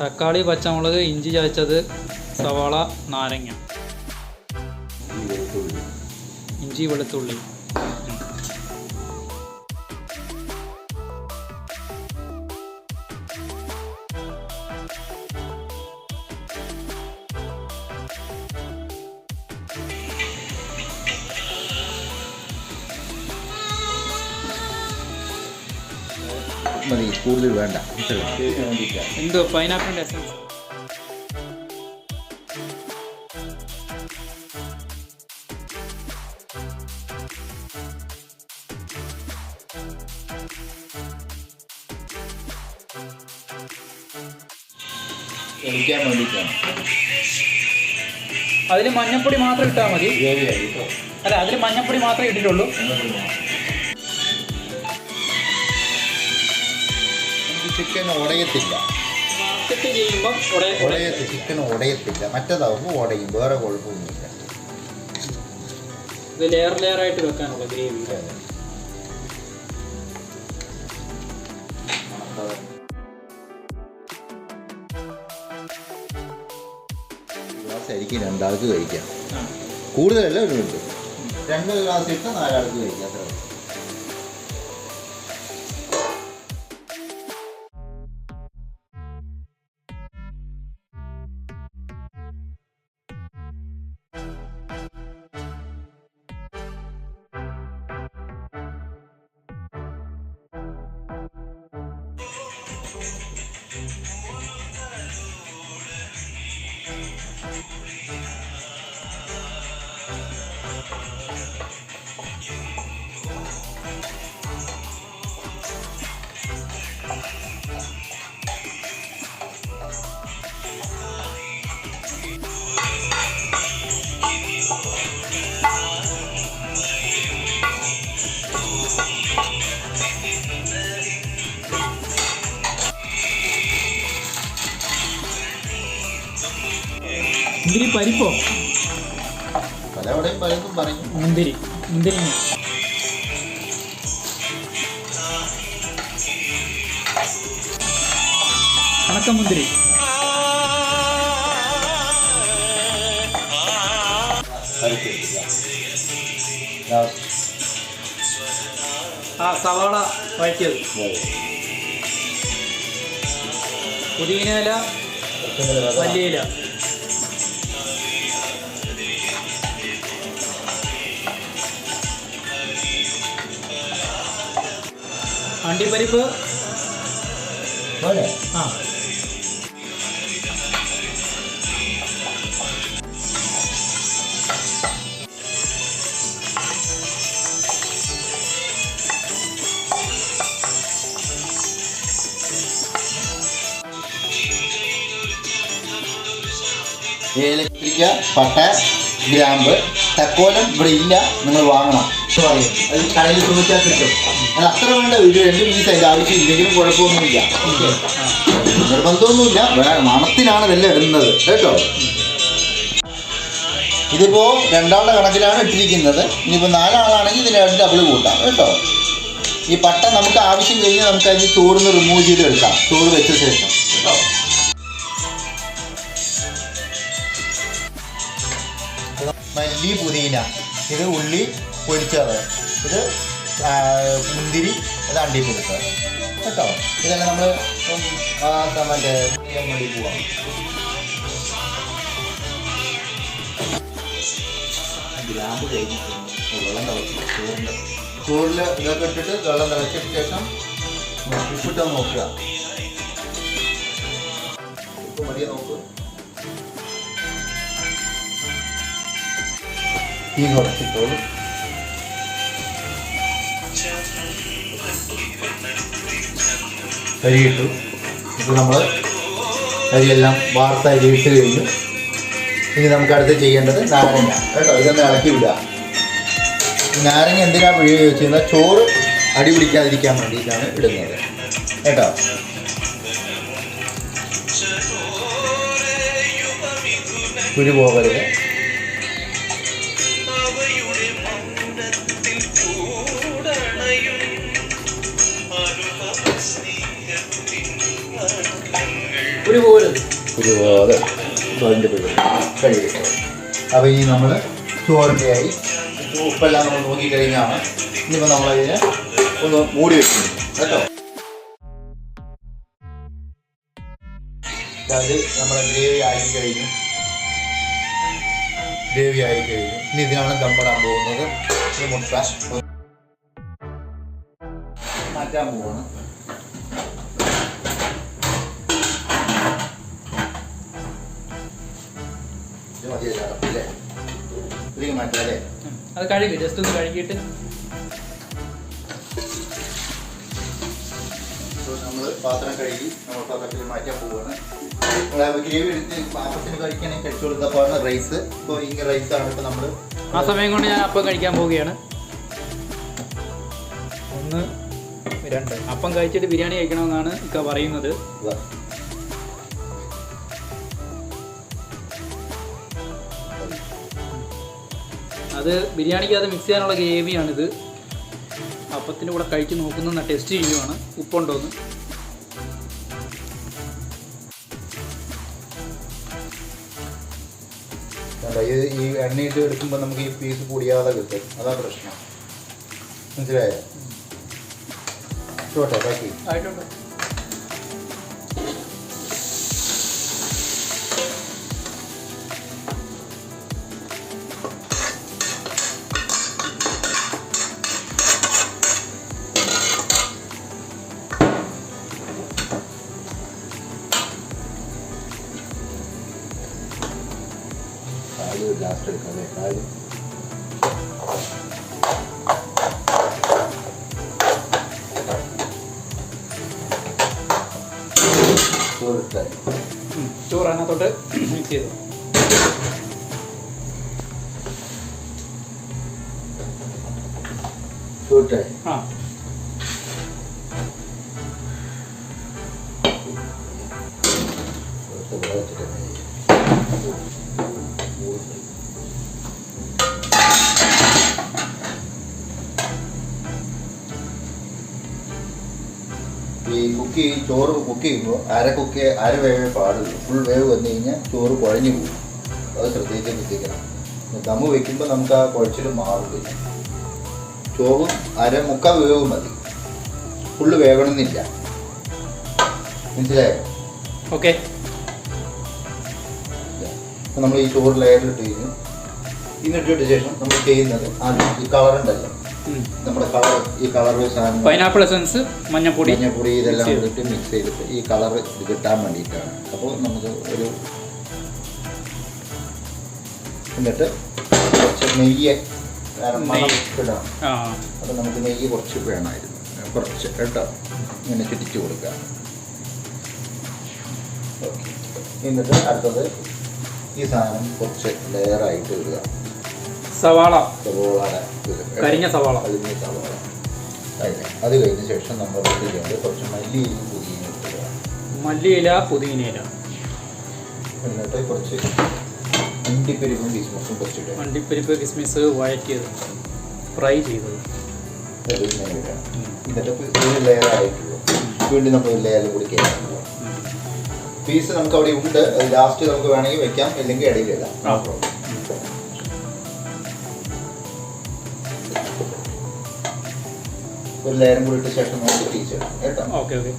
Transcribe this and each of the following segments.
തക്കാളി പച്ചമുളക് ഇഞ്ചി ചതച്ചത് സവാള നാരങ്ങ. ഇഞ്ചി വെളുത്തുള്ളി. മതി കൂടുതൽ വേണ്ട. എന്തോ പൈനാപ്പിളിന്റെ എസൻസ് വേണ്ടിയിട്ടാണ്. അതിൽ മഞ്ഞപ്പൊടി മാത്രം ഇട്ടാൽ മതി. അല്ല അതിൽ മഞ്ഞപ്പൊടി മാത്രമേ ഇട്ടിട്ടുള്ളൂ. ചിക്കൻ ഉടയത്തില്ല. ഉടയത്ത് ചിക്കൻ ഉടയത്തില്ല. മറ്റേതാവുമ്പോൾ ഉടയും വേറെ കുഴപ്പമൊന്നുമില്ല ഇത് ലെയർ ലെയർ ആയിട്ട് വെക്കാനുള്ള ഗ്രേവി. ഗ്ലാസ് അരിക്ക് രണ്ടാൾക്ക് കഴിക്കാം. കൂടുതലല്ല ഒരു മിനിറ്റ്. രണ്ട് ഗ്ലാസ് ഇട്ട് നാലാൾക്ക് കഴിക്കാം. മുന്തിരി പരിപ്പോ? പലവിടെയും പലതും പറയും മുന്തിരി മുന്തിരി. ഉണക്കമുന്തിരി ആ സവാള വഴറ്റിയത്. വലിയ ഇല. അണ്ടിപ്പരിപ്പ് പരിപ്പ് ആ. ഏലക്ക പട്ട ഗ്രാമ്പ് തക്കോലം ഇവിടെ ഇല്ല നിങ്ങൾ വാങ്ങണം. പറയും അത് കടയിൽ ചോദിച്ചാൽ കിട്ടും. അത്ര വേണ്ട ഒരു രണ്ട് പീസ് അതിന്റെ ആവശ്യം ഇല്ലെങ്കിലും കുഴപ്പമൊന്നുമില്ല. നിർബന്ധമൊന്നുമില്ല. മണത്തിനാണ് ഇതെല്ലാം ഇടുന്നത്. കേട്ടോ? ഇതിപ്പോ രണ്ടാളുടെ കണക്കിലാണ് ഇട്ടിരിക്കുന്നത്. ഇനിയിപ്പോൾ നാലാളാണെങ്കിൽ ഇതിന് രണ്ട് ഡബിൾ കൂട്ടാം. കേട്ടോ? ഈ പട്ട നമുക്ക് ആവശ്യം കഴിഞ്ഞാൽ നമുക്ക് അതിന് ചോറിന്ന് റിമൂവ് ചെയ്ത് എടുക്കാം ചോറ് വെച്ച ശേഷം. കേട്ടോ? മല്ലി പുതിന. ഇത് ഉള്ളി പൊരിച്ചത്. ഇത് മുന്തിരി അണ്ടി കൊടുക്കുക കേട്ടോ? ഇതെല്ലാം നമ്മൾ മറ്റേ വേണ്ടി പോവാം. ഗ്രാമ്പ് കഴിഞ്ഞിട്ടുണ്ട്. വെള്ളം തിളച്ചു. ചോറിന്റെ ഇതൊക്കെ ഇട്ടിട്ട് വെള്ളം തിളച്ചിട്ട് ശേഷം ഉപ്പിട്ട് നോക്കുക. ഉപ്പ് മതിയെ നോക്കുക തീ കുറച്ചിട്ടോളൂ അരിയിട്ടു. ഇപ്പോൾ നമ്മൾ അരിയെല്ലാം വാർത്ത അരി ഇട്ട് കഴിഞ്ഞു. ഇനി നമുക്ക് അടുത്ത് ചെയ്യേണ്ടത് നാരങ്ങ. കേട്ടോ ഇതൊന്ന് ഇളക്കി വിടുക. നാരങ്ങ എന്തിനാണ് പിഴി വെച്ച് കഴിഞ്ഞാൽ ചോറ് അടി പിടിക്കാതിരിക്കാൻ വേണ്ടിയിട്ടാണ് ഇടുന്നത്. കേട്ടോ? കുരു പോകരുത്. ഒരുപാട് കഴിയും അപ്പോൾ ഇനി നമ്മൾ ചോറിന്റെ ആയി ഉപ്പെല്ലാം നമ്മൾ നോക്കി കഴിഞ്ഞാണ്. ഇനിയിപ്പോൾ നമ്മളതിനെ ഒന്ന് മൂടി വെക്കുന്നു. കേട്ടോ? അത് നമ്മുടെ ഗ്രേവി ആയി കഴിഞ്ഞു. ഗ്രേവി ആയി കഴിഞ്ഞു. ഇനി ഇതിനാണ് ദമ്മിടാൻ പോകുന്നത്. ഈ മുട്ട. മാറ്റാൻ പോവാണ് മാറ്റാം അല്ലേ അത് കഴുകി ജസ്റ്റ് ഒന്ന് കഴുകിയിട്ട്. നമ്മൾ പാത്രം കഴുകി നമ്മൾ പാത്രത്തിൽ മാറ്റാൻ പോവുകയാണ് നമ്മൾ ഗ്രേവി എടുത്ത് പാത്രത്തിന് കഴിക്കണമെങ്കിൽ കഴിച്ചു കൊടുത്തപ്പോഴാണ് റൈസ്. ഇപ്പോൾ ഈ റൈസാണ് ഇപ്പോൾ നമ്മൾ ആ സമയം കൊണ്ട് ഞാൻ അപ്പം കഴിക്കാൻ പോവുകയാണ്. ഒന്ന് രണ്ട്. അപ്പം കഴിച്ചിട്ട് ബിരിയാണി കഴിക്കണമെന്നാണ് ഇക്ക പറയുന്നത്. അത് ബിരിയാണിക്ക് അത് മിക്സ് ചെയ്യാനുള്ള ഗ്രേവിയാണിത് അപ്പത്തിന്റെ കൂടെ കഴിച്ച് നോക്കുന്ന ടെസ്റ്റ് ചെയ്യുവാണ്. ഉപ്പുണ്ടോന്ന്. ഇത് ഈ എണ്ണയിട്ട് എടുക്കുമ്പോൾ നമുക്ക് ഈ പീസ് പൊടിയാതെ കിട്ടും. അതാ പ്രശ്നം. മനസ്സിലായോ? ചോട്ടെ ബാക്കി. ആയിട്ടുണ്ട്. കാൽ ലാസ്റ്റ് എടുക്കാം അല്ലേ കാൽ ചോറിട്ടാൽ ചോറ് അതിനകത്തോട്ട് മിക്സ് ചെയ്തു. ചോറിട്ടാൽ ആ. കുക്ക് ചെയ്യും ചോറ് കുക്ക് ചെയ്യുമ്പോൾ അര കുക്ക് അര വേവേ പാടുള്ളൂ. ഫുൾ വേവ് വന്നു കഴിഞ്ഞാൽ ചോറ് കുഴഞ്ഞു പോകും. അത് ശ്രദ്ധിച്ച് ശ്രദ്ധിക്കണം ദമ്മ് വെക്കുമ്പോൾ നമുക്ക് ആ കുഴച്ചിൽ മാറില്ല ചോറും അര മുക്കാൽ വേവ് മതി. ഫുള്ള് വേവണമെന്നില്ല. മനസ്സിലായോ? ഓക്കെ. നമ്മൾ ഈ ചോറ് ലെയറിലിട്ട് കഴിഞ്ഞു. ഇന്നിട്ടിട്ട് ശേഷം നമ്മൾ ചെയ്യുന്നത് ആദ്യം ഈ കളറുണ്ടല്ലോ നമ്മുടെ കളർ ഈ കളർ സാധനം പൈനാപ്പിൾ എസൻസ് മഞ്ഞപ്പൊടി. മഞ്ഞപ്പൊടി ഇതെല്ലാം. കൂടിയിട്ട് മിക്സ് ചെയ്തിട്ട് ഈ കളർ ഇത് കിട്ടാൻ വേണ്ടിയിട്ടാണ്. അപ്പോൾ നമുക്ക് ഒരു എന്നിട്ട് കുറച്ച് നെയ്യ് കാരണം അപ്പോൾ നമുക്ക് നെയ്യ് കുറച്ച് വേണമായിരുന്നു. കുറച്ച് കേട്ടോ. ഇങ്ങനെ ചുറ്റിച്ച് കൊടുക്കുക. എന്നിട്ട് അടുത്തത് ഈ സാധനം കുറച്ച് ലെയറായിട്ട് ഇടുക. സവാള. സവാള. കരിഞ്ഞ സവാള. കരിഞ്ഞ സവാള. അത് കഴിഞ്ഞ ശേഷം നമ്മൾ ചെയ്യേണ്ടത് കുറച്ച് മല്ലിയും പുതിയ ഇടുക മല്ലിയില പുതിനയില. എന്നിട്ട് കുറച്ച് അണ്ടിപ്പരിപ്പും കിസ്മസും കുറച്ചിട്ട് അണ്ടിപ്പരിപ്പ് കിസ്മിസ് വഴറ്റിയത്. ഫ്രൈ ചെയ്തത്. എന്നിട്ട് ഒരു ലെയർ ആയിട്ടുള്ളൂ. വീണ്ടും നമ്മൾ ഒരു ലെയർ കൂടി പീസ് നമുക്ക് അവിടെ ഉണ്ട്. അത് ലാസ്റ്റ് നമുക്ക് വേണമെങ്കിൽ വെക്കാം. അല്ലെങ്കിൽ ഇടയിലിടാം ആ. ഒരു ലെയറും കൂടി ഇട്ട ശേഷം നമുക്ക് ടീച്ചർ കേട്ടോ? Okay okay.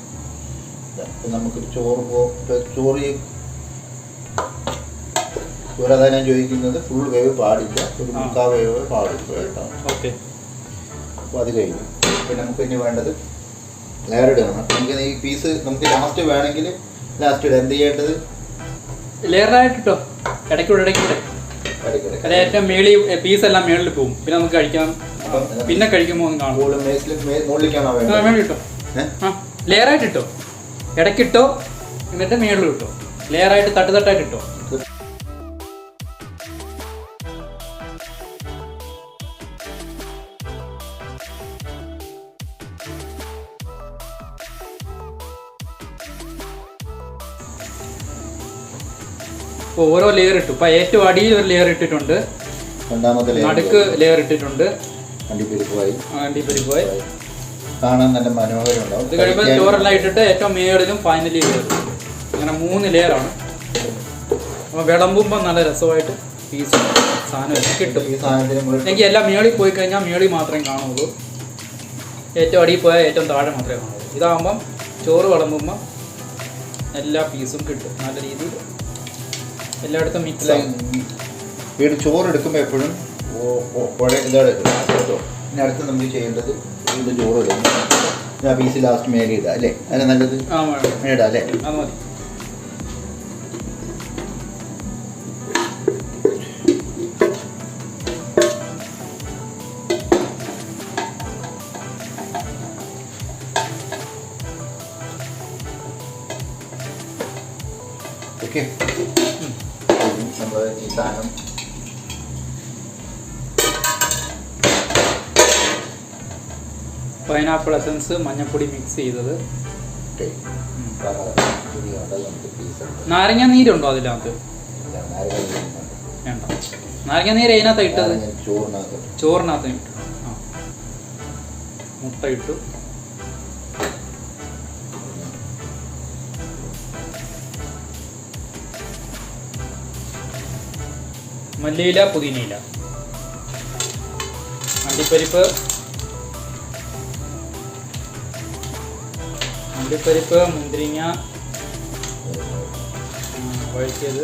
അപ്പം നമുക്കൊരു ചോറ് പോ ഇപ്പൊ ചോറ് ഈ- ഞാൻ ചോദിക്കുന്നത് ഫുൾ വേവ് പാടില്ല. ഒരു. മുക്കാ വേവ് പാടില്ല കേട്ടോ. ഓക്കെ. അപ്പോൾ അത് കഴിഞ്ഞു. പിന്നെ നമുക്ക് ഇനി വേണ്ടത് ലെയർ ഇടണം അപ്പം നമുക്ക് ഈ പീസ് നമുക്ക് ലാസ്റ്റ് വേണമെങ്കിൽ ലാസ്റ്റ് ഇടാം. എന്ത് ചെയ്യേണ്ടത്? ലെയറായിട്ടോ ഇടയ്ക്കൂടെ ഇടയ്ക്കൂടെ. അതായത് അത് ഏറ്റവും മേളിൽ പീസ് എല്ലാം മേളിൽ പോകും. പിന്നെ നമുക്ക് കഴിക്കാം. പിന്നെ കഴിക്കുമ്പോൾ ഒന്ന് കാണും? ആ ലെയറായിട്ട് ഇട്ടോ? ഇടയ്ക്കിട്ടോ എന്നിട്ട് മേളിൽ ഇട്ടോ? ലെയറായിട്ട് തട്ട് തട്ടായിട്ട് ഇട്ടോ? ഓരോ ലെയർ ഇട്ടു. ഇപ്പൊ ഏറ്റവും അടിയിൽ ഒരു ലെയർ ഇട്ടിട്ടുണ്ട്. രണ്ടാമത്തെ നടുക്ക് ലെയർ ഇട്ടിട്ടുണ്ട്. അണ്ടിപ്പരിപ്പായി അണ്ടിപ്പരിപ്പോയി കാണാൻ നല്ല മനോഹരമുണ്ടാവും. ഇത് കഴിയുമ്പോൾ ചോറെല്ലാം ഇട്ടിട്ട് ഏറ്റവും മേളിലും ഫൈനലി അങ്ങനെ മൂന്ന് ലെയറാണ് അപ്പോൾ വിളമ്പുമ്പോൾ നല്ല രസമായിട്ട് പീസ് സാധനം കിട്ടും. ഈ സാധനത്തിന് എനിക്ക് എല്ലാം മേളിൽ പോയി കഴിഞ്ഞാൽ മേളിൽ മാത്രമേ കാണുള്ളൂ. ഏറ്റവും അടിയിൽ പോയാൽ ഏറ്റവും താഴെ മാത്രമേ കാണുള്ളൂ. ഇതാകുമ്പം ചോറ് വിളമ്പുമ്പോൾ എല്ലാ പീസും കിട്ടും. നല്ല രീതിയിൽ എല്ലായിടത്തും മിക്സ് വീട് ചോറ് എടുക്കുമ്പോൾ എപ്പോഴും പുഴ ഇതാണ് കേട്ടോ. ഇനി അടുത്ത് നമ്മൾ ചെയ്യേണ്ടത് ഇത് ചോറ് ഞാൻ ആ പീസ് ലാസ്റ്റ് മേലെ ഇടാം അല്ലേ അതിന് നല്ലത് മേടാം ഇടാം അല്ലേ? ഓക്കെ. നമ്മൾ ഈ സാധനം പൈനാപ്പിൾ എസൻസ് മഞ്ഞപ്പൊടി മിക്സ് ചെയ്തത്. നാരങ്ങ നീരുണ്ടോ അതിനകത്ത്? നാരങ്ങ ഇടുന്നുണ്ട്. വേണ്ട. നാരങ്ങ നീര് അതിനകത്ത് ഇട്ടത്? ചോറിനകത്ത്. ചോറിനകത്ത് ഇട്ടു. ആ. മുട്ട ഇട്ടു. മല്ലിയില പുതിനയില. അണ്ടിപ്പരിപ്പ്. അണ്ടിപ്പരിപ്പ് മുന്തിരിങ്ങ വഴിച്ചത്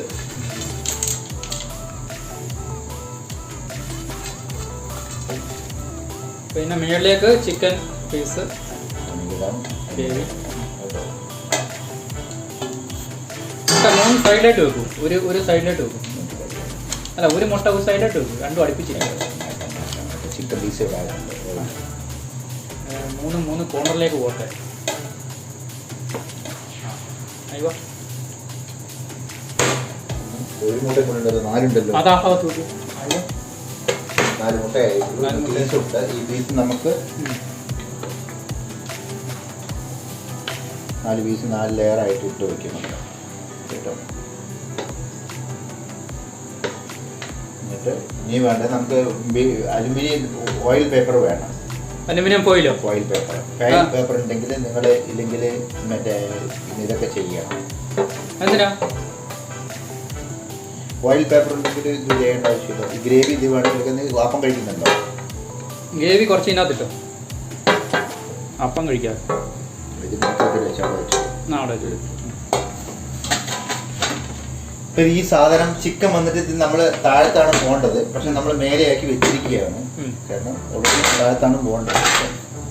പിന്നെ മുകളിലേക്ക് ചിക്കൻ പീസ്. ഗ്രേവി മൂന്ന് സൈഡിലായിട്ട് വെക്കും. ഒരു ഒരു സൈഡിലായിട്ട് വെക്കും. അല്ല ഒരു മുട്ട ഒരു സൈഡിലായിട്ട് വെക്കും. രണ്ടും അടുപ്പിച്ചിരിക്കും. ചിക്കൻ പീസ് മൂന്ന് മൂന്ന് കോർണറിലേക്ക് പോട്ടെ. ഒരു മുട്ട നാലുണ്ടല്ലോ. അതാ നാല് മുട്ടയായി. ഈ നമുക്ക് നാല് പീസ് നാല് ലെയർ ആയിട്ട് ഇട്ട് കേട്ടോ? എന്നിട്ട് ഇനി വേണ്ട നമുക്ക് അലുമിനിയം ഓയിൽ പേപ്പർ വേണം. അലുമിനിയം ഫോയിലോ ഫോയിൽ പേപ്പർ ഫോയിൽ പേപ്പർ ഉണ്ടെങ്കിൽ നിങ്ങൾ ഇല്ലെങ്കിൽ മറ്റേ ഇതൊക്കെ ചെയ്യണം എന്തിനാ? ഓയിൽ പേപ്പർ ഉണ്ടെങ്കിൽ ഇത് ചെയ്യേണ്ട ആവശ്യമില്ല. ഈ ഗ്രേവി ഇത് വേണമെങ്കിൽ അപ്പം കഴിക്കുന്നുണ്ടോ? ഗ്രേവി കുറച്ച് ഇതിനകത്തിട്ടോ. അപ്പം കഴിക്കാം. ഇത് മൊത്തത്തിൽ വെച്ചാൽ അവിടെ വെച്ചു. ഇപ്പൊ ഈ സാധനം ചിക്കൻ വന്നിട്ട് നമ്മൾ താഴത്താണ് പോകേണ്ടത്. പക്ഷെ നമ്മൾ മേലെയാക്കി വെച്ചിരിക്കുകയാണ്. കാരണം ഓൾറെഡി താഴത്താണ് പോകേണ്ടത്.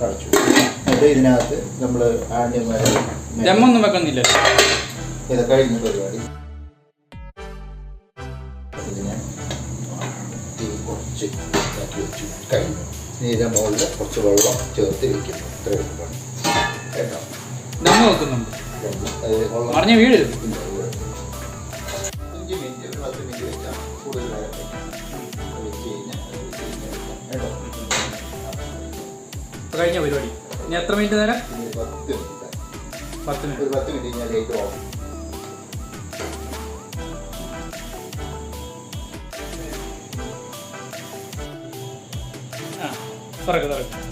തളച്ചു എന്നിട്ട് ഇതിനകത്ത് നമ്മൾ ആണ്ടിമാരെ ദമ്മൊന്നും വെക്കുന്നില്ല ഇത് കഴിഞ്ഞ പരിപാടി. ഇതിനെ കുറച്ച് ഇതാക്കി വെച്ചു. കഴിഞ്ഞു. ഇനി ഇതിന്റെ മുകളിൽ കുറച്ച് വെള്ളം ചേർത്ത് വെക്കുന്നു ഇത്ര എളുപ്പമാണ് കേട്ടോ? ദമ്മ് വെക്കുന്നുണ്ട്. അത് വെള്ളം കഴിഞ്ഞ പരിപാടി. ഇനി എത്ര മിനിറ്റ് നേരം? പത്ത് മിനിറ്റ് ഒരു പത്ത് മിനിറ്റ് കഴിഞ്ഞാൽ ലൈറ്റ് ഓഫ് തുറക്ക് തുറക്ക്.